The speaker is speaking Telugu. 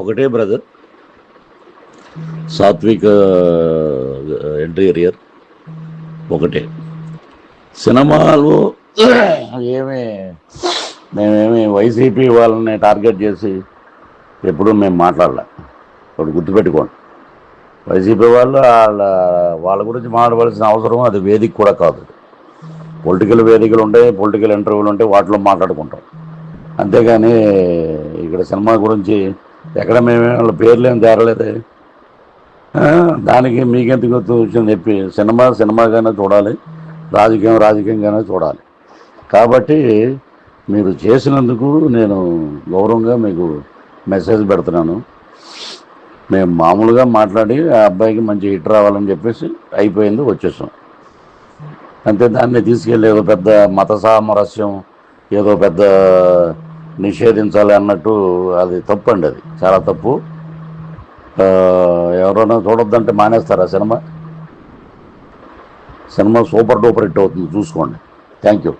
ఒకటే బ్రదర్. సాత్విక ఇంటీరియర్ ఒకటే. సినిమాలు ఏమి మేమేమి వైసీపీ వాళ్ళని టార్గెట్ చేసి ఎప్పుడూ మేము మాట్లాడలే. ఒకటి గుర్తుపెట్టుకోండి. వైసీపీ వాళ్ళు వాళ్ళ వాళ్ళ గురించి మాట్లాడవలసిన అవసరం అది వేదిక కూడా కాదు. పొలిటికల్ వేదికలు ఉంటాయి పొలిటికల్ ఇంటర్వ్యూలు ఉంటాయి వాటిలో మాట్లాడుకుంటాం. అంతేగాని ఇక్కడ సినిమా గురించి ఎక్కడ మేము వాళ్ళ పేర్లు ఏం తేరలేదు. దానికి మీకెందుకు వచ్చింది చెప్పి సినిమా సినిమాగానే చూడాలి రాజకీయం రాజకీయంగానే చూడాలి. కాబట్టి మీరు చేసినందుకు నేను గౌరవంగా మీకు మెసేజ్ పెడుతున్నాను. మేము మామూలుగా మాట్లాడి ఆ అబ్బాయికి మంచి హిట్ రావాలని చెప్పేసి అయిపోయింది వచ్చేసాం. అంతే దాన్ని తీసుకెళ్ళి ఏదో పెద్ద మత సామరస్యం ఏదో పెద్ద నిషేధించాలి అన్నట్టు అది తప్పు అండి అది. చాలా తప్పు. ఎవరైనా చూడొద్దంటే మానేస్తారా cinema? Cinema super duper hit అవుతుంది చూసుకోండి. Thank you.